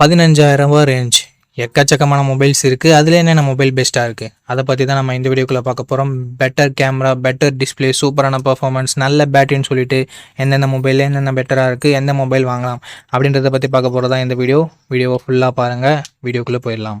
பதினஞ்சாயிரம் ரூபா ரேஞ்ச் எக்கச்சக்கமான மொபைல்ஸ் இருக்குது அதில் என்னென்ன மொபைல் பெஸ்ட்டாக இருக்குது அதை பற்றி தான் நம்ம இந்த வீடியோக்குள்ளே பார்க்க போகிறோம் பெட்டர் கேமரா பெட்டர் டிஸ்ப்ளே சூப்பரான பர்ஃபார்மன்ஸ் நல்ல பேட்டரின்னு சொல்லிட்டு எந்தெந்த மொபைல் என்னென்ன பெட்டராக இருக்குது எந்த மொபைல் வாங்கலாம் அப்படின்றத பற்றி பார்க்க போகிறதா இந்த வீடியோ வீடியோவை ஃபுல்லாக பாருங்கள் வீடியோக்குள்ளே போயிடலாம்.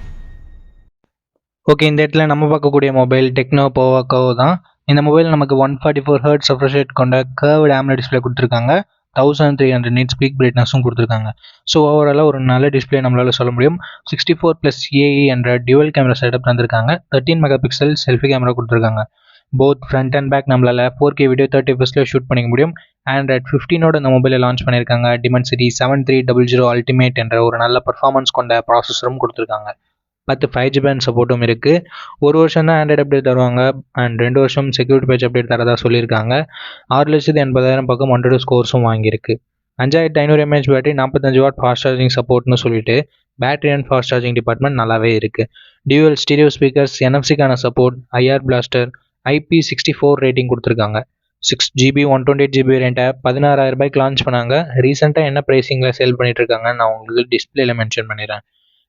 ஓகே இந்த இடத்துல நம்ம பார்க்கக்கூடிய மொபைல் டெக்னோ போவாக்கோ தான். இந்த மொபைல் நமக்கு one forty four hertz refresh கொண்ட கர்வ்டு ஆம்ல டிஸ்பிளே கொடுத்துருக்காங்க. Thousand three hundred nits peak பிரைட்னஸும் கொடுத்துருக்காங்க. ஸோ ஓவராலாக ஒரு நல்ல டிஸ்பிளே நம்மளால சொல்ல முடியும். சிக்ஸ்டி ஃபோர் ப்ளஸ் ஏஇ என்ற டியூவல் கேமரா செட்டப் தந்திருக்காங்க. Thirteen mega pixel selfie camera கொடுத்துருக்காங்க. போத் ஃப்ரண்ட் அண்ட் பேக் நம்மளால ஃபோர் கே வீடியோ தேர்ட்டி ஃபஸ்ட்டில் ஷூட் பண்ணிக்க முடியும். ஆண்ட்ராய்ட் ஃபிஃப்டினோட இந்த மொபைலை லான்ச் பண்ணியிருக்காங்க Dimensity seven three double zero ultimate என்ற ஒரு நல்ல பர்ஃபார்மன்ஸ் கொண்ட ப்ராசஸரும் கொடுத்துருக்காங்க. பத்து ஃபைவ் ஜி பேண்ட் சப்போர்ட்டும் இருக்குது ஒரு வருஷம் தான் ஆண்ட்ராய்டு அப்டேட் தருவாங்க. அண்ட் ரெண்டு வருஷம் செக்யூரிட்டி பேஜ் அப்டேட் தரதா சொல்லியிருக்காங்க. ஆறு லட்சத்து எண்பதாயிரம் பக்கம் ஒன் ஸ்கோர்ஸும் வாங்கியிருக்கு. அஞ்சாயிரத்து ஐநூறு எம்ஏஹெச் பேட்டரி நாற்பத்தஞ்சு வாட் ஃபாஸ்ட் சார்ஜிங் சப்போர்ட்னு சொல்லிட்டு battery and fast charging department நல்லாவே இருக்குது dual stereo speakers என்எஃப்சிக்கான support IR blaster IP sixty four rating கொடுத்துருக்காங்க. Six GB one twenty eight GB வேரியண்ட்டை பதினாறாயிரம் ரூபாய்க்கு லான்ச் பண்ணாங்க. ரீசெண்டாக என்ன ப்ரைஸிங்கில் சேல் பண்ணிட்டு இருக்காங்கன்னு நான் உங்களுக்கு டிஸ்பிளேல மென்ஷன் பண்ணிடுறேன்.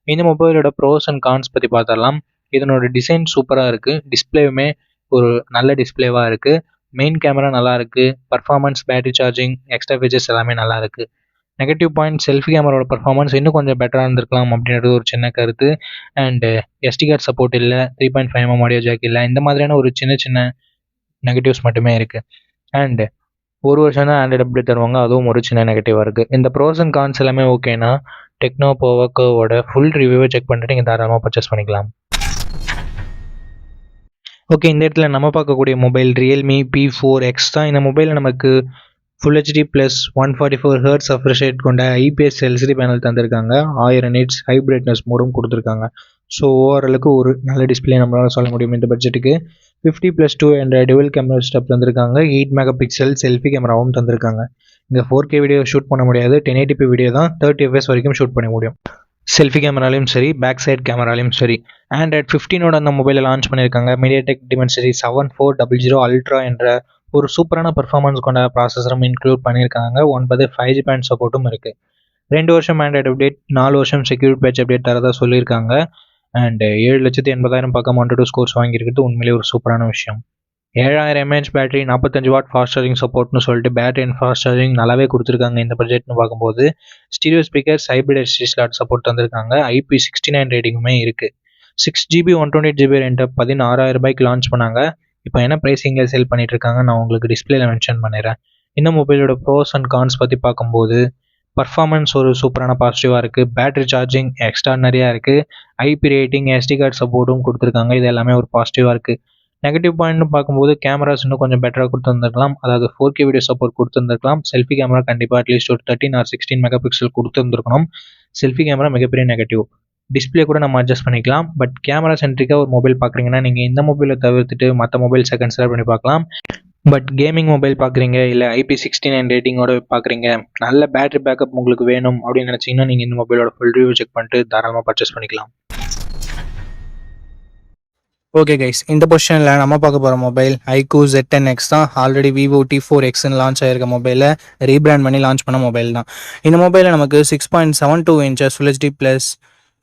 இந்த மொபைலோட ப்ரோஸ் அண்ட் கான்ஸ் பற்றி பார்த்துடலாம் இதனோட டிசைன் சூப்பராக இருக்குது டிஸ்பிளேவுமே ஒரு நல்ல டிஸ்பிளேவாக இருக்குது மெயின் கேமரா நல்லா இருக்குது performance battery charging extra features எல்லாமே நல்லா இருக்குது நெகட்டிவ் பாயிண்ட் செல்ஃபி கேமராவோட பர்ஃபார்மன்ஸ் இன்னும் கொஞ்சம் பெட்டராக இருந்திருக்கலாம் அப்படின்றது ஒரு சின்ன கருத்து. அண்டு எஸ்டி கார்டு சப்போர்ட் இல்லை three point five M audio jack இல்லை இந்த மாதிரியான ஒரு சின்ன சின்ன நெகட்டிவ்ஸ் மட்டுமே இருக்குது அண்டு ஒரு வருஷம் தான் ஆண்ட்ராய்டு அப்டேட் தருவாங்க. அதுவும் ஒரு சின்ன நெகட்டிவாக இருக்குது இந்த ப்ரோஸ் அண்ட் கான்ஸ் எல்லாமே ஓகேனா டெக்னோ போவோக்கோவோட ஃபுல் ரிவ்யூவை செக் பண்ணிட்டு நீங்கள் தாராளமாக பர்ச்சேஸ் பண்ணிக்கலாம். ஓகே இந்த இடத்துல நம்ம பார்க்கக்கூடிய mobile Realme P four X தான். இந்த மொபைலில் நமக்கு full HD plus one forty four hertz refresh rate கொண்ட ஐபிஎஸ் எல்சிடி பேனல் தந்திருக்காங்க. ஆயிரம் நீட்ஸ் ஹை பிரைட்னஸ் மோடும் கொடுத்துருக்காங்க. ஸோ ஓவராலுக்கு ஒரு நல்ல டிஸ்பிளே நம்மளால் சொல்ல முடியும் இந்த பட்ஜெட்டுக்கு ஃபிஃப்டி ப்ளஸ் டூ என்ற டுவல் கேமரா ஸ்டெப் தந்திருக்காங்க. எயிட் மெகா பிக்சல் செல்ஃபி கேமராவும் தந்திருக்காங்க. இந்த ஃபோர் கே வீடியோ ஷூட் பண்ண முடியாது. டென் எயிட்டிபி வீடியோ தான் தேர்ட்டி எஃப்எஸ் வரைக்கும் ஷூட் பண்ண முடியும். செல்ஃபி கேமராலையும் சரி பேக் சைட் கேமராலையும் சரி. ஆண்ட்ராய்ட் ஃபிஃப்டீனோட அந்த மொபைலை லான்ச் பண்ணியிருக்காங்க. MediaTek Dimensity seven four double zero ultra என்ற ஒரு சூப்பரான பர்ஃபார்மன்ஸ் கொண்ட ப்ராசஸரும் இன்க்ளூட் பண்ணியிருக்காங்க. ஒன்பது ஃபைவ் ஜி பேண்ட் சப்போர்ட்டும் இருக்குது ரெண்டு வருஷம் ஆண்ட்ராய்டு அப்டேட் நாலு வருஷம் செக்யூரிட்டி பேட்ச் அப்டேட் தரதாக சொல்லியிருக்காங்க. அண்ட் uh, ஏழு லட்சத்தி எண்பதாயிரம் பக்கம் ஒன் டூ ஸ்கோர்ஸ் வாங்கியிருக்கிறது உண்மையிலேயே ஒரு சூப்பரான விஷயம். ஏழாயிரம் எம்ஏஹெச் பேட்டரி நாற்பத்தஞ்சு வாட் ஃபாஸ்ட் சார்ஜிங் சப்போர்ட்னு சொல்லிட்டு பேட்டரி அண்ட் ஃபாஸ்ட் சார்ஜிங் நல்லாவே கொடுத்துருக்காங்க இந்த பட்ஜெட்னு பார்க்கும்போது. Stereo speaker hybrid SD slot support தந்திருக்காங்க. ஐபி சிக்ஸ்டி நைன் ரேட்டிங்குமே இருக்குது six GB one twenty eight GB ரெண்டை பதினாறாயிரம் ரூபாய்க்கு லான்ச் பண்ணாங்க. இப்போ என்ன ப்ரைஸிங்கில் சேல் பண்ணிட்டு இருக்காங்க நான் உங்களுக்கு டிஸ்பிளேல மென்ஷன் பண்ணிடுறேன். இந்த மொபைலோட ப்ரோஸ் அண்ட் கான்ஸ் பற்றி பார்க்கும்போது பர்ஃபார்மன்ஸ் ஒரு சூப்பரான பாசிட்டிவாக இருக்குது பேட்டரி சார்ஜிங் எக்ஸ்ட்ரானரியாக இருக்குது ஐபி ரேட்டிங் எஸ்டி கார்டு சப்போர்ட்டும் கொடுத்துருக்காங்க. இது எல்லாமே ஒரு பாசிட்டிவாக இருக்குது நெகட்டிவ் பாயிண்ட்னு பார்க்கும்போது கேமராஸ் இன்னும் கொஞ்சம் பெட்டராக கொடுத்துருந்துருக்கலாம். அதாவது ஃபோர் கே வீடியோ சப்போர்ட் கொடுத்துருந்துருக்கலாம். செல்ஃபி கேமரா கண்டிப்பாக அட்லீஸ்ட் ஒரு thirteen or sixteen mega pixel கொடுத்துருந்துருக்கணும். செல்ஃபி கேமரா மிகப்பெரிய நெகட்டிவ் டிஸ்பிளே கூட நம்ம அட்ஜஸ்ட் பண்ணிக்கலாம். பட் கேமரா சென்ட்ரிக்காக ஒரு மொபைல் பார்க்குறீங்கன்னா நீங்கள் இந்த மொபைலை தவிர்த்துட்டு மற்ற மொபைல்ஸை கன்சிடர் பண்ணி பார்க்கலாம். பட் கேமிங் மொபைல் பார்க்குறீங்க இல்லை ஐபி சிக்ஸ்டி நைன் ரேட்டிங்கோட பார்க்குறீங்க நல்ல பேட்டரி பேக்கப் உங்களுக்கு வேணும் அப்படின்னு நினச்சிங்கன்னா நீங்கள் இந்த மொபைலோட ஃபுல் ரிவ்யூ செக் பண்ணிட்டு தாராளமாக பர்ச்சேஸ் பண்ணிக்கலாம். ஓகே கைஸ் இந்த பொசிஷனில் நம்ம பார்க்க போகிற mobile iQOO Z ten X தான். ஆல்ரெடி விவோ டி ஃபோர் எக்ஸ்னு லான்ச் ஆயிருக்க மொபைலை ரீபிராண்ட் பண்ணி லான்ச் பண்ண மொபைல் தான். இந்த மொபைலில் நமக்கு six point seven two inches full HD plus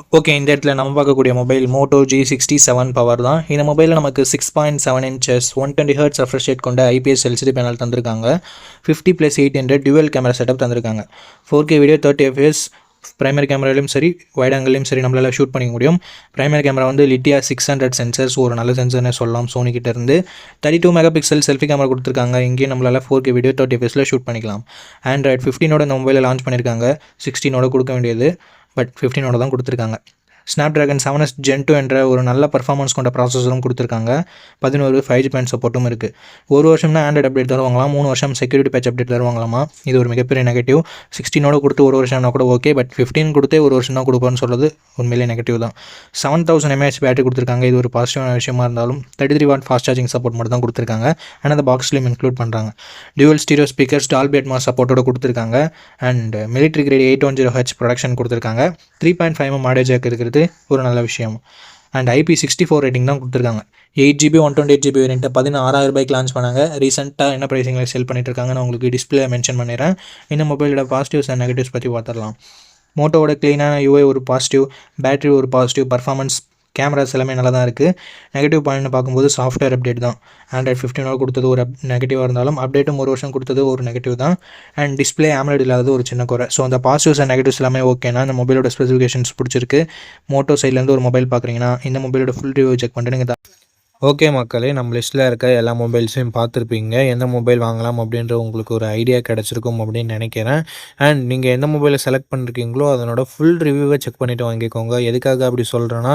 okay இந்த இடத்துல நம்ம பார்க்கக்கூடிய mobile Moto G sixty seven power தான். இந்த மொபைலில் நமக்கு six point seven inches one twenty hertz refresh rate கொண்ட ஐபிஎஸ் எல்சிடி பேனல் தந்திருக்காங்க. Fifty plus eight hundred dual camera setup தந்திருக்காங்க. Four K video thirty FPS primary கேமராலையும் சரி wide ஆங்கிலையும் சரி நம்மளால ஷூட் பண்ணிக்க முடியும். ப்ரைமரி கேமரா வந்து லிட்டியா சிக்ஸ் ஹண்ட்ரட் சென்சர்ஸ் ஒரு நல்ல சென்சர்னே சொல்லலாம் சோனிக்கிட்ட இருந்து. Thirty two mega pixel selfie camera கொடுத்துருக்காங்க. இங்கேயும் நம்மளால ஃபோர் கே வீடியோ தேர்ட்டி எஃப்எஸில் ஷூட் பண்ணிக்கலாம். ஆண்ட்ராய்ட் ஃபிஃப்டினோட இந்த மொபைலில் லான்ச் பண்ணியிருக்காங்க சிக்ஸ்டீனோட கொடுக்க வேண்டியது. பட் ஃபிஃப்டீனோட தான் கொடுத்துருக்காங்க. Snapdragon seven S gen two என்ற ஒரு நல்ல பர்ஃபார்மன்ஸ் கொண்ட ப்ராசஸரும் கொடுத்துருக்காங்க. பதினோரு ஃபைவ் ஜி பேண்ட் சப்போர்ட்டும் இருக்குது ஒரு வருஷம்னா ஆண்ட்ராய்ட் அப்டேட் தருவாங்களாம் மூணு வருஷம் செக்யூரிட்டி பேட்ச் அப்டேட் தருவாங்களாமா? இது ஒரு மிகப்பெரிய நெகட்டிவ் சிக்ஸ்டீனோட கொடுத்து ஒரு வருஷம்னா கூட ஓகே பட் ஃபிஃப்டீன் கொடுத்தே ஒரு வருஷம் தான் கொடுப்போன்னு சொல்கிறது உண்மையிலே நெகட்டிவ் தான். செவன் தௌசண்ட் எம்ஏஹெச் பேட்டரி கொடுத்துருக்காங்க. இது ஒரு பாசிட்டிவான விஷயமா இருந்தாலும் thirty three watt fast charging support மட்டும் தான் கொடுத்துருக்காங்க. அண்ட் அந்த பாக்ஸ்லையும் இன்க்ளூட் பண்ணுறாங்க dual stereo speakers Dolby Atmos சப்போர்ட்டோட கொடுத்துருக்காங்க. And military grade eight one zero H protection கொடுத்துருக்காங்க. த்ரீ பாயிண்ட் ஃபைவ் மாடேஜ் இருக்கிறது இருக்கிறது ஒரு நல்ல விஷயம். And IP sixty four rating தான் கொடுத்துருக்காங்க. Eight GB one twenty eight GB variant பதினாறாயிரம் ரூபாய்க்கு லான்ச் பண்ணாங்க. ரீசெண்டாக என்ன ப்ரைஸிங்கில் செல் பண்ணிட்டு இருக்காங்க நான் உங்களுக்கு டிஸ்பிளே மென்ஷன் பண்ணிடுறேன். இந்த மொபைலோட பாசிட்டிவ்ஸ் அண்ட் நெகட்டிவ்ஸ் பற்றி பார்த்துடலாம். மோட்டோவோட க்ளீனான யூஏ ஒரு பாசிட்டிவ் பேட்டரி ஒரு பாசிட்டிவ் பர்ஃபார்மன்ஸ் கேமராஸ் எல்லாமே நல்லா தான் இருக்குது நெகட்டிவ் பாயிண்ட்னு பார்க்கும்போது சாஃப்ட்வேர் அப்டேட் தான். ஆண்ட்ராய்ட் ஃபிஃப்டினோட கொடுத்தது ஒரு நெகட்டிவாக இருந்தாலும் அப்டேட்டும் ஒரு வருஷம் கொடுத்தது ஒரு நெகட்டிவ் தான். அண்ட் டிஸ்பிளே ஆம்லெட் இல்லாதது ஒரு சின்ன குறை. ஸோ அந்த பாசிட்டிவ்ஸ் அண்ட் நெகட்டிவ்ஸ் எல்லாமே ஓகேனா இந்த மொபைலோட ஸ்பெசிஃபிகேஷன்ஸ் பிடிச்சிருக்கு. மோட்டோ சைட்லேருந்து ஒரு மொபைல் பார்க்குறீங்கன்னா இந்த மொபைலோட ஃபுல் ரிவ்யூ செக் பண்ணிட்டு நீங்கள் ஓகே மக்களே நம்ம லிஸ்ட்டில் இருக்க எல்லா மொபைல்ஸையும் பார்த்துருப்பீங்க. எந்த மொபைல் வாங்கலாம் அப்படின்ற உங்களுக்கு ஒரு ஐடியா கிடச்சிருக்கும் அப்படின்னு நினைக்கிறேன். அண்ட் நீங்கள் எந்த மொபைலை செலக்ட் பண்ணிருக்கீங்களோ அதனோட ஃபுல் ரிவ்யூவை செக் பண்ணிவிட்டு வாங்கிக்கோங்க. எதுக்காக அப்படி சொல்கிறேன்னா